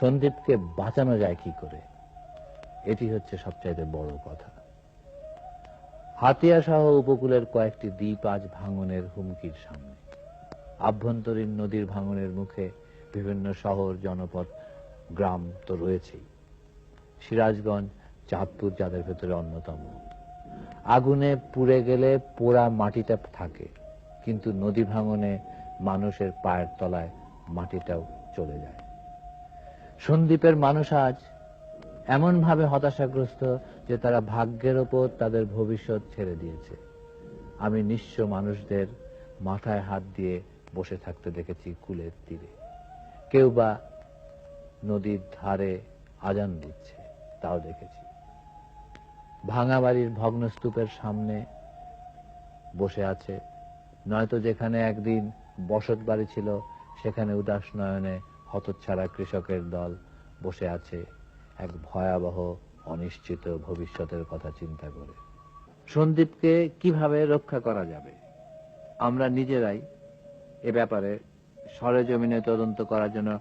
সন্দীপকে বাঁচানো যায় কি করে? এটি হচ্ছে সবচাইতে বড় কথা। হাতিয়া সহ উপকূলের কয়েকটি দ্বীপ আজ ভাঙনের হুমকির সামনে। আভ্যন্তরীণ নদীর ভাঙনের মুখে বিভিন্ন শহর, জনপদ, গ্রাম তো রয়েছেই। সিরাজগঞ্জ, চাঁদপুর যাদের ভেতরে অন্যতম। আগুনে পুড়ে গেলে পোড়া মাটিটা থাকে, কিন্তু নদী ভাঙনে মানুষের পায়ের তলায় মাটিটাও চলে যায়। সন্দীপের মানুষ আজ এমন ভাবে হতাশাগ্রস্ত যে তারা ভাগ্যের ওপর তাদের ভবিষ্যৎ ছেড়ে দিয়েছে। আমি নিঃস্ব মানুষদের মাথায় হাত দিয়ে বসে থাকতে দেখেছি কুলের তীরে। কেউ বা নদীর ধারে আজান দিচ্ছে, তাও দেখেছি। ভাঙা বাড়ির ভগ্নস্তূপের সামনে বসে আছে, নয়তো যেখানে একদিন বসত বাড়ি ছিল, সেখানে উদাস নয়নে হতচ্ছাড়া কৃষকের দল বসে আছে এক ভয়াবহ, অনিশ্চিত ভবিষ্যতের কথা চিন্তা করে। সন্দীপকে কীভাবে রক্ষা করা যাবে? আমরা নিজেরাই এ ব্যাপারে সরেজমিনে তদন্ত করার জন্য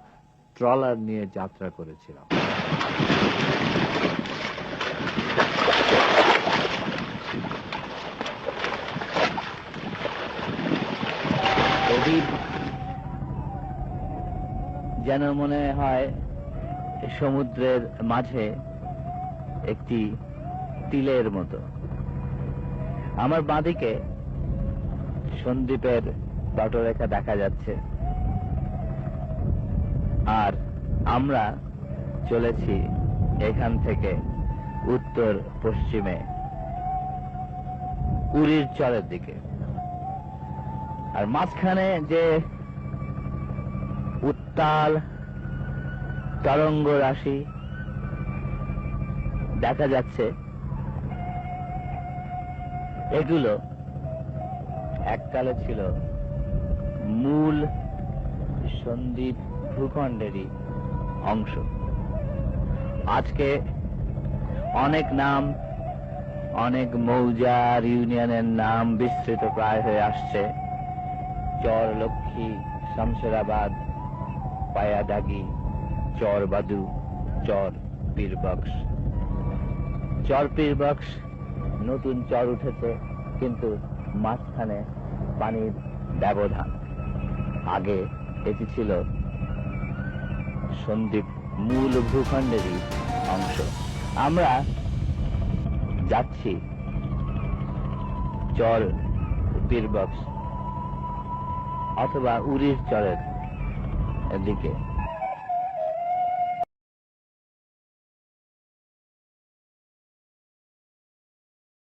ট্রলার নিয়ে যাত্রা করেছিলাম। যেন মনে হয় সমুদ্রের মাঝে একটি তিলের মতো। আমার বাঁদিকে সন্দ্বীপের তটরেখা দেখা যাচ্ছে। আর আমরা চলেছি এখান থেকে উত্তর পশ্চিমে, উড়ির চরের দিকে। আর মাঝখানে যে উত্তাল তরঙ্গ রাশি দেখা যাচ্ছে। এগুলো এককালে ছিল মূল সন্দ্বীপ ভূখণ্ডেরই অংশ। আজকে অনেক নাম, অনেক মৌজার ইউনিয়নের নাম বিস্তৃত প্রায় হয়ে আসছে। চর লক্ষ্মী শামশেরাবাদ পায়াদাগি চর বাদু, চর পীরবক্স চর পীরবক্স নতুন চর উঠেছে, কিন্তু মাঝখানে পানির ব্যবধান। আগে এটি ছিল সন্দীপ মূল ভূখণ্ডেরই অংশ। আমরা যাচ্ছি। চর পীরবক্স অথবা উড়ির চরের দিকে